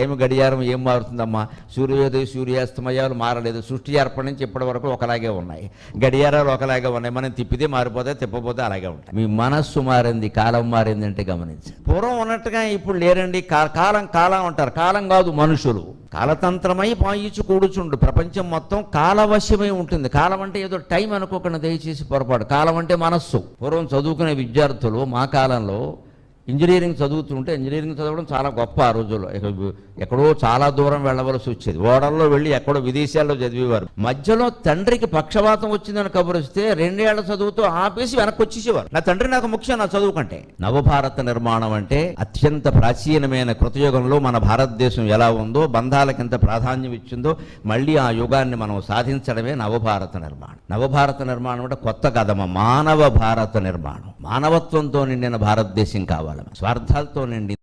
Time గడియారం ఏం మారుతుందమ్మా? సూర్యోదయ సూర్యాస్తమయాలు మారలేదు. సృష్టి ఏర్పడి నుంచి ఇప్పటి వరకు ఒకలాగే ఉన్నాయి. గడియారాలు ఒకలాగే ఉన్నాయి. మనం తిప్పితే మారిపోతే తిప్పపోతే అలాగే ఉంటాయి. మీ మనస్సు మారింది కాలం మారింది అంటే గమనించండి. పూర్వం ఉన్నట్టుగా ఇప్పుడు లేరండి. కాలం కాలం అంటారు. కాలం కాదు మనుషులు. కాలతంత్రమై పాయించు కూడుచుండు. ప్రపంచం మొత్తం కాలవశ్యమై ఉంటుంది. కాలం అంటే ఏదో టైం అనుకోకుండా దయచేసి పొరపాటు. కాలం అంటే మనస్సు. పూర్వం చదువుకునే విద్యార్థులు మా కాలంలో ఇంజనీరింగ్ చదువుతుంటే ఇంజనీరింగ్ చదవడం చాలా గొప్ప ఆ రోజుల్లో. ఎక్కడో చాలా దూరం వెళ్ళవలసి వచ్చేది. ఓడల్లో వెళ్ళి ఎక్కడో విదేశాల్లో చదివేవారు. మధ్యలో తండ్రికి పక్షవాతం వచ్చిందని కబురిస్తే రెండేళ్ళ చదువుతో ఆపేసి వెనక్కి వచ్చేసేవారు నా తండ్రి నాకు ముఖ్యం నా చదువు కంటే. నవభారత నిర్మాణం అంటే అత్యంత ప్రాచీనమైన కృతయుగంలో మన భారతదేశం ఎలా ఉందో బంధాలకు ఎంత ప్రాధాన్యం ఇచ్చిందో మళ్ళీ ఆ యుగాన్ని మనం సాధించడమే నవభారత నిర్మాణం. నవభారత నిర్మాణం అంటే కొత్త కథమ మానవ భారత నిర్మాణం. మానవత్వంతో నిండిన భారతదేశం కావాలి స్వార్థాలతో నిండి